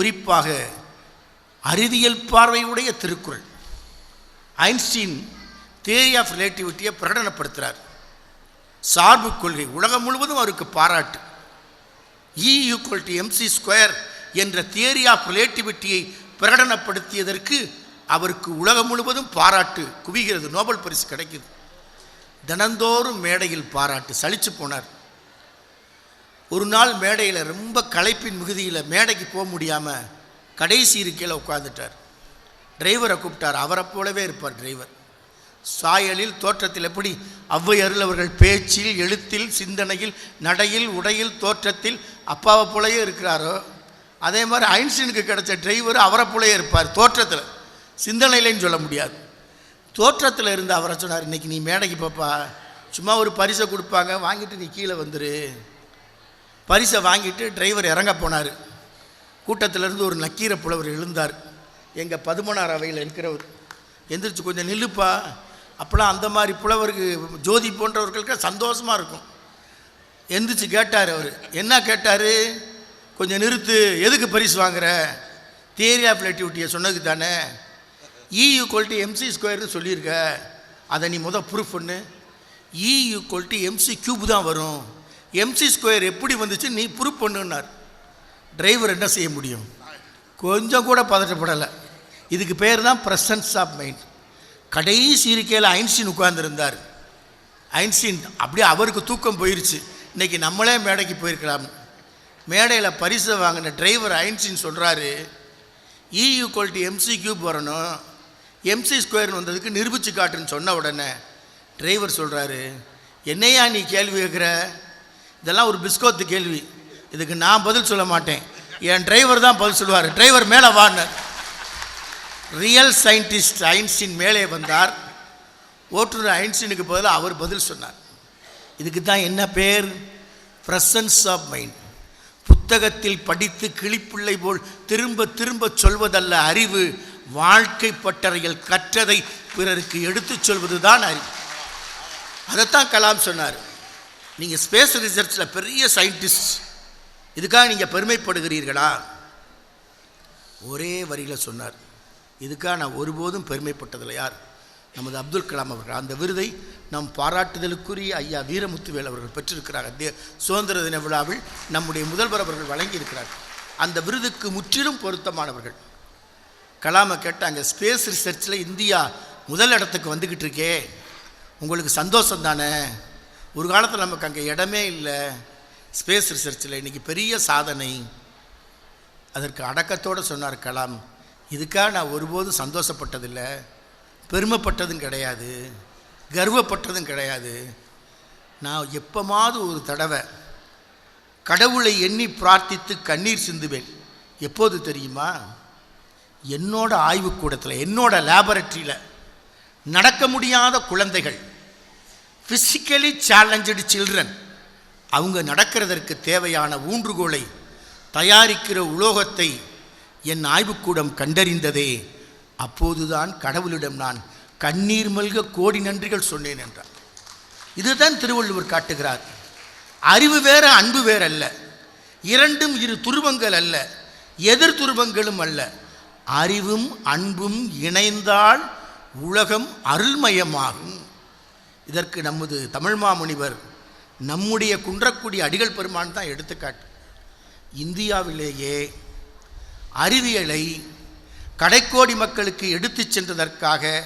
குறிப்பாக அறிவியல் பார்வையுடைய திருக்குறள். ஐன்ஸ்டீன் தேரி ஆஃப் ரிலேட்டிவிட்டியை பிரகடனப்படுத்துகிறார் சார்பு கொள்கை உலகம் முழுவதும் அவருக்கு பாராட்டு. E equal to MC square என்ற தியரி ஆஃப் ரிலேட்டிவிட்டியை பிரகடனப்படுத்தியதற்கு அவருக்கு உலகம் முழுவதும் பாராட்டு குவிகிறது நோபல் பரிசு கிடைக்குது. தினந்தோறும் மேடையில் பாராட்டு சளிச்சு போனார். ஒரு நாள் மேடையில் ரொம்ப களைப்பின் மிகுதியில் மேடைக்கு போக முடியாமல் கடைசி இருக்கையில் உட்காந்துட்டார் டிரைவரை கூப்பிட்டார். அவரை போலவே இருப்பார் டிரைவர். சாயலில் தோற்றத்தில் எப்படி? ஔவையருள் அவர்கள் பேச்சில் எழுத்தில் சிந்தனையில் நடையில் உடையில் தோற்றத்தில் அப்பாவை போலவே இருக்கிறாரோ அதே மாதிரி ஐன்ஸ்டீனுக்கு கிடைச்ச டிரைவர் அவரை போலவே இருப்பார் தோற்றத்தில். சிந்தனையிலேன்னு சொல்ல முடியாது. தோற்றத்தில் இருந்து அவரை சொன்னார் இன்னைக்கு நீ மேடைக்கு பாப்பா. சும்மா ஒரு பரிசை கொடுப்பாங்க. வாங்கிட்டு நீ கீழே வந்துரு. பரிசை வாங்கிட்டு டிரைவர் இறங்க போனார். கூட்டத்திலேருந்து ஒரு நக்கீர புலவர் எழுந்தார். எங்கள் பதுமனார் அவையில் இருக்கிறவர் எந்திரிச்சு கொஞ்சம் நில்லுப்பா. அப்போலாம் அந்த மாதிரி புலவருக்கு ஜோதி போன்றவர்களுக்கு சந்தோஷமாக இருக்கும். எந்திரிச்சு கேட்டார் அவர். என்ன கேட்டார்? கொஞ்சம் நிறுத்து. எதுக்கு பரிசு வாங்குற? தியரி ஆஃப் ரிலேட்டிவிட்டியை சொன்னதுக்கு தானே. இ ஈக்குவல் எம்சி ஸ்கொயர்னு சொல்லியிருக்க. அதை நீ முத ப்ரூஃப் பண்ணு இ ஈக்குவல் எம்சி கியூப் தான் வரும். எம்சி ஸ்கொயர் எப்படி வந்துச்சு நீ ப்ரூஃப் பண்ணுன்னார். டிரைவர் என்ன செய்ய முடியும்? கொஞ்சம் கூட பதட்டப்படலை. இதுக்கு பேர் தான் ப்ரெசன்ஸ் ஆஃப் மைண்ட் கடைசி இருக்கையில் ஐன்ஸ்டீன் உட்கார்ந்துருந்தார். ஐன்ஸ்டீன் அப்படியே அவருக்கு தூக்கம் போயிருச்சு. இன்றைக்கி நம்மளே மேடைக்கு போயிருக்கலாம். மேடையில் பரிசு வாங்கின டிரைவர் ஐன்ஸ்டீன் சொல்கிறாரு E equal to MC cube வரணும். எம்சி ஸ்கொயர்னு வந்ததுக்கு நிரூபிச்சு காட்டுன்னு சொன்ன உடனே டிரைவர் சொல்கிறாரு என்னையா நீ கேள்வி கேட்குற? இதெல்லாம் ஒரு பிஸ்கோத்து கேள்வி. இதுக்கு நான் பதில் சொல்ல மாட்டேன். என் டிரைவர் தான் பதில் சொல்லுவார். டிரைவர் மேலே வாடினார் ரியல் சயின்டிஸ்ட் ஐன்ஸ்டீன் மேலே வந்தார். ஓட்டுநர் ஐன்ஸ்டீனுக்கு பதிலாக அவர் பதில் சொன்னார். இதுக்கு தான் என்ன பேர்? ப்ரெசன்ஸ் ஆஃப் மைண்ட் புத்தகத்தில் படித்து கிளிப்பிள்ளை போல் திரும்ப திரும்ப சொல்வதல்ல அறிவு. வாழ்க்கை பட்டறையில் கற்றதை பிறருக்கு எடுத்துச் சொல்வது தான் அறிவு. அதைத்தான் கலாம் சொன்னார். நீங்கள் ஸ்பேஸ் ரிசர்ச்சில் பெரிய சயின்டிஸ்ட் இதுக்காக நீங்கள் பெருமைப்படுகிறீர்களா? ஒரே வரியில் சொன்னார். இதுக்காக நான் ஒருபோதும் பெருமைப்பட்டதில்லை யார்? நமது அப்துல் கலாம் அவர்கள். அந்த விருதை நம் பாராட்டுதலுக்குரிய ஐயா வீரமுத்துவேல் அவர்கள் பெற்றிருக்கிறார்கள் தே சுதந்திர தின விழாவில் நம்முடைய முதல்வர் அவர்கள் வழங்கியிருக்கிறார். அந்த விருதுக்கு முற்றிலும் பொருத்தமானவர்கள். கலாமை கேட்டாங்க ஸ்பேஸ் ரிசர்ச்சில் இந்தியா முதல் இடத்துக்கு வந்துக்கிட்டு இருக்கே. உங்களுக்கு சந்தோஷம் தானே? ஒரு காலத்தில் நமக்கு அங்கே இடமே இல்லை. ஸ்பேஸ் ரிசர்ச்சில் இன்றைக்கி பெரிய சாதனை. அதற்கு அடக்கத்தோடு சொன்னார் கலாம் இதுக்காக நான் ஒருபோதும் சந்தோஷப்பட்டதில்லை. பெருமைப்பட்டதும் கிடையாது. கர்வப்பட்டதும் கிடையாது. நான் எப்போமாவது ஒரு தடவை கடவுளை எண்ணி பிரார்த்தித்து கண்ணீர் சிந்துவேன். எப்போது தெரியுமா? என்னோட ஆய்வுக்கூடத்தில் என்னோட லேபரட்டரியில் நடக்க முடியாத குழந்தைகள் ஃபிசிக்கலி சேலஞ்சடு சில்ட்ரன் அவங்க நடக்கிறதற்கு தேவையான ஊன்றுகோலை தயாரிக்கிற உலோகத்தை என் ஆய்வுக்கூடம் கண்டறிந்ததே. அப்போதுதான் கடவுளிடம் நான் கண்ணீர் மல்க கோடி நன்றிகள் சொன்னேன் என்றார். இதுதான் திருவள்ளுவர் காட்டுகிறார். அறிவு வேற அன்பு வேற அல்ல. இரண்டும் இரு துருவங்கள் அல்ல. எதிர் துருவங்களும் அல்ல. அறிவும் அன்பும் இணைந்தால் உலகம் அருள்மயமாகும். இதற்கு நமது தமிழ் மாமுனிவர் நம்முடைய குன்றக்குடி அடிகள் பெருமான் தான் எடுத்துக்காட்டு. இந்தியாவிலேயே அறிவியலை கடைக்கோடி மக்களுக்கு எடுத்துச் சென்றதற்காக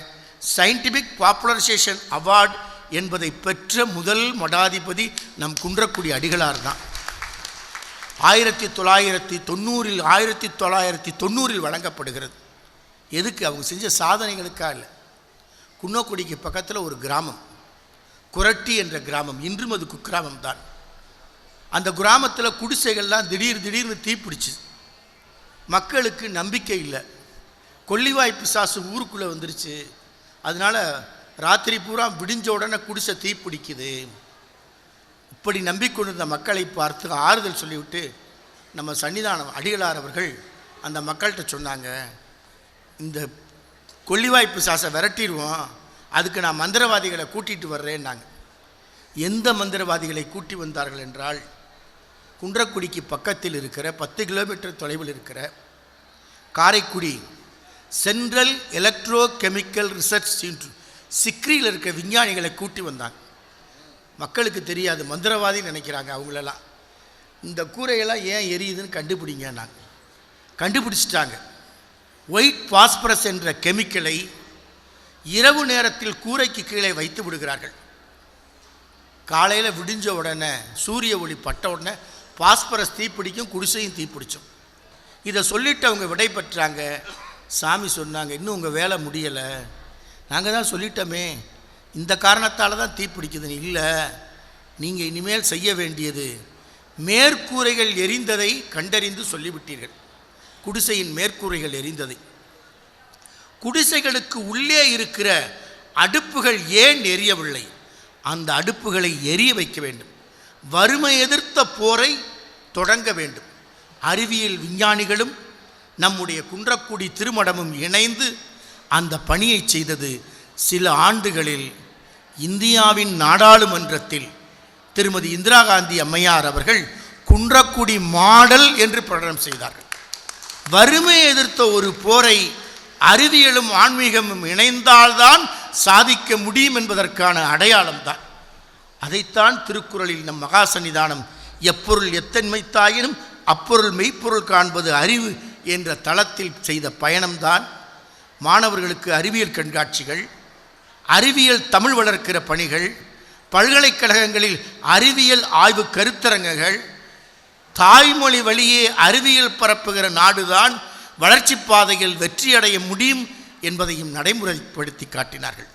சயின்டிஃபிக் பாப்புலரைசேஷன் அவார்ட் என்பதை பெற்ற முதல் மடாதிபதி நம் குன்றக்குடி அடிகளார் தான். ஆயிரத்தி தொள்ளாயிரத்தி தொண்ணூறில் ஆயிரத்தி தொள்ளாயிரத்தி தொண்ணூறில் வழங்கப்படுகிறது. எதுக்கு? அவங்க செஞ்ச சாதனைகளுக்காக இல்லை. குன்னக்குடிக்கு பக்கத்தில் ஒரு கிராமம். குரட்டி என்ற கிராமம் இன்றும் அது குக்கிராமம் தான் அந்த கிராமத்தில் குடிசைகள்லாம் திடீர் திடீர்னு தீப்பிடிச்சு மக்களுக்கு நம்பிக்கை இல்லை. கொல்லிவாய் பிசாசு ஊருக்குள்ளே வந்துருச்சு. அதனால் ராத்திரி பூரா விடிஞ்ச உடனே குடிசை தீப்பிடிக்குது இப்படி நம்பிக்கொண்டிருந்த மக்களை பார்த்து ஆறுதல் சொல்லிவிட்டு நம்ம சன்னிதானம் அடிகளார் அவர்கள் அந்த மக்கள்கிட்ட சொன்னாங்க இந்த கொல்லிவாய்ப்பு சாசை விரட்டிடுவோம் அதுக்கு நான் மந்திரவாதிகளை கூட்டிகிட்டு வர்றேன்னாங்க. எந்த மந்திரவாதிகளை கூட்டி வந்தார்கள் என்றால் குன்றக்குடிக்கு பக்கத்தில் இருக்கிற பத்து கிலோமீட்டர் தொலைவில் இருக்கிற Karaikudi central electro chemical research centre சிக்ரியில் இருக்க விஞ்ஞானிகளை கூட்டி வந்தாங்க. மக்களுக்கு தெரியாது மந்திரவாதி நினைக்கிறாங்க அவங்களெல்லாம். இந்த கூரையெல்லாம் ஏன் எரியுதுன்னு கண்டுபிடிங்க நாங்கள் கண்டுபிடிச்சிட்டாங்க. ஒயிட் பாஸ்பரஸ் என்ற கெமிக்கலை இரவு நேரத்தில் கூரைக்கு கீழே வைத்து விடுகிறார்கள். காலையில் விடிஞ்ச உடனே சூரிய ஒளி பட்ட உடனே பாஸ்பரஸ் தீப்பிடிக்கும் குடிசையும் தீப்பிடிச்சோம் இதை சொல்லிவிட்டு அவங்க விடை பெற்றாங்க. சாமி சொன்னாங்க இன்னும் உங்கள் வேலை முடியலை. நாங்கள் தான் சொல்லிட்டோமே. இந்த காரணத்தால் தான் தீப்பிடிக்குதுன்னு இல்லை. நீங்கள் இனிமேல் செய்ய வேண்டியது மேற்கூரைகள் எரிந்ததை கண்டறிந்து சொல்லிவிட்டீர்கள். குடிசையின் மேற்கூரைகள் எரிந்ததை. குடிசைகளுக்கு உள்ளே இருக்கிற அடுப்புகள் ஏன் எரியவில்லை? அந்த அடுப்புகளை எரிய வைக்க வேண்டும். வறுமை எதிர்த்த போரை தொடங்க வேண்டும். அறிவியல் விஞ்ஞானிகளும் நம்முடைய குன்றக்குடி திருமடமும் இணைந்து அந்த பணியை செய்தது சில ஆண்டுகளில் இந்தியாவின் நாடாளுமன்றத்தில். திருமதி இந்திரா காந்தி அம்மையார் அவர்கள் குன்றக்குடி மாடல் என்று பிரகடனம் செய்தார்கள். வறுமை எதிர்த்த ஒரு போரை அறிவியலும் ஆன்மீகமும் இணைந்தால்தான் சாதிக்க முடியும் என்பதற்கான அடையாளம்தான். அதைத்தான் திருக்குறளில் நம் மகா எப்பொருள் எப்பொருள் எத்தன்மைத்தாயினும் அப்பொருள் மெய்ப்பொருள் காண்பது அறிவு என்ற தளத்தில் செய்த பயணம்தான். மாணவர்களுக்கு அறிவியல் கண்காட்சிகள் அறிவியல் தமிழ் வளர்க்கிற பணிகள் பல்கலைக்கழகங்களில் அறிவியல் ஆய்வு கருத்தரங்குகள் தாய்மொழி வழியே அறிவியல் பரப்புகிற நாடுதான் வளர்ச்சி பாதையில் வெற்றியடைய முடியும் என்பதையும் நடைமுறைப்படுத்தி காட்டினார்கள்.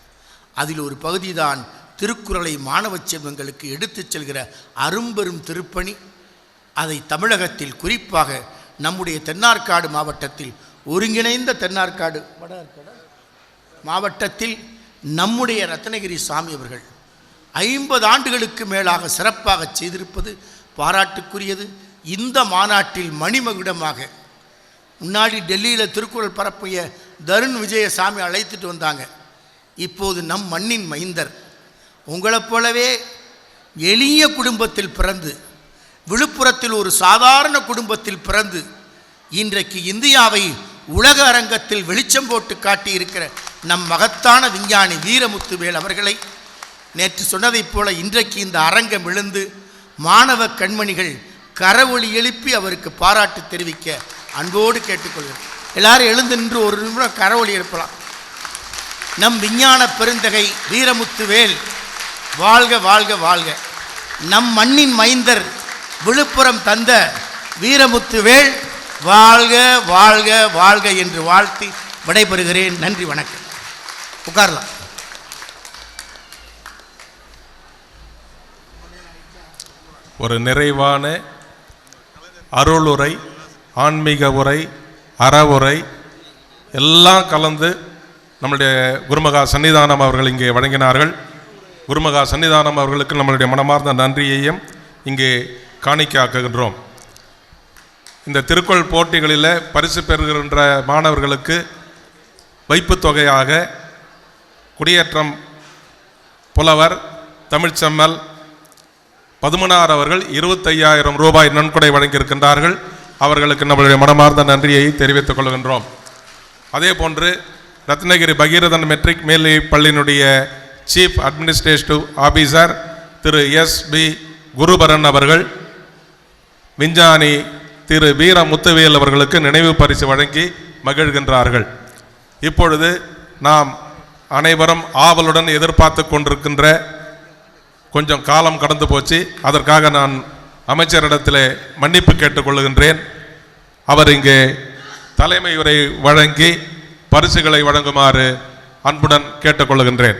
அதில் ஒரு பகுதிதான் திருக்குறளை மாணவ செல்வங்களுக்கு எடுத்துச் செல்கிற அரும்பெரும் திருப்பணி. அதை தமிழகத்தில் குறிப்பாக நம்முடைய தென்னார்காடு மாவட்டத்தில் ஒருங்கிணைந்த தென்னார்காடு மாவட்டத்தில் நம்முடைய ரத்னகிரி சாமி அவர்கள் ஐம்பது ஆண்டுகளுக்கு மேலாக சிறப்பாக செய்திருப்பது பாராட்டுக்குரியது. இந்த மாநாட்டில் மணிமகுடமாக முன்னாடி டெல்லியில் திருக்குறள் பரப்பிய தருண் விஜயசாமி அழைத்துட்டு வந்தாங்க. இப்போது நம் மண்ணின் மைந்தர். உங்களைப் போலவே எளிய குடும்பத்தில் பிறந்து விழுப்புரத்தில் ஒரு சாதாரண குடும்பத்தில் பிறந்து இன்றைக்கு இந்தியாவை உலக அரங்கத்தில் வெளிச்சம் போட்டு காட்டியிருக்கிற நம் மகத்தான விஞ்ஞானி வீரமுத்துவேல் அவர்களை நேற்று சொன்னதைப் போல இன்றைக்கு இந்த அரங்கம் விழுந்து மாணவ கண்மணிகள் கரவொளி எழுப்பி அவருக்கு பாராட்டு தெரிவிக்க அன்போடு கேட்டுக்கொள்கிறேன். எல்லாரும் எழுந்து நின்று ஒரு நிமிடம் கரவொலி எழுப்பலாம். நம் விஞ்ஞான பெருந்தகை வீரமுத்துவேல் வாழ்க வாழ்க வாழ்க. நம் மண்ணின் மைந்தர் விழுப்புரம் தந்த வீரமுத்துவேல் வாழ்க வாழ்க வாழ்க என்று வாழ்த்தி விடைபெறுகிறேன். நன்றி வணக்கம். உட்காரலாம். ஒரு நிறைவான அருளுரை ஆன்மீக உரை அறவுரை எல்லாம் கலந்து நம்முடைய குருமகா சன்னிதானம் அவர்கள் இங்கே வழங்கினார்கள். குருமகா சன்னிதானம் அவர்களுக்கு நம்மளுடைய மனமார்ந்த நன்றியையும் இங்கே காணிக்காக்குகின்றோம் இந்த திருக்குறள் போட்டிகளில் பரிசு பெறுகின்ற மாணவர்களுக்கு வைப்புத் தொகையாக குடியேற்றம் புலவர் தமிழ்ச்செம்மல் பதுமனார் அவர்கள் இருபத்தையாயிரம் ரூபாய் நன்கொடை வழங்கியிருக்கின்றார்கள். அவர்களுக்கு நம்மளுடைய மனமார்ந்த நன்றியை தெரிவித்துக் கொள்கின்றோம். அதே போன்று ரத்னகிரி பகீரதன் மெட்ரிக் மேல்நிலை பள்ளியினுடைய chief administrative officer Thiru S P Guruparan அவர்கள் விஞ்ஞானி திரு வீர முத்துவேல் அவர்களுக்கு நினைவு பரிசு வழங்கி மகிழ்கின்றார்கள். இப்பொழுது நாம் அனைவரும் ஆவலுடன் எதிர்பார்த்து கொண்டிருக்கின்ற கொஞ்சம் காலம் கடந்து போச்சு. அதற்காக நான் அமைச்சரிடத்தில் மன்னிப்பு கேட்டுக்கொள்கின்றேன் அவர் இங்கே தலைமை உரை வழங்கி பரிசுகளை வழங்குமாறு அன்புடன் கேட்டுக்கொள்கின்றேன்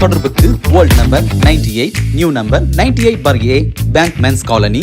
தொடர்புக்கு old number 98 eight new number 98 eight bar A bank men's colony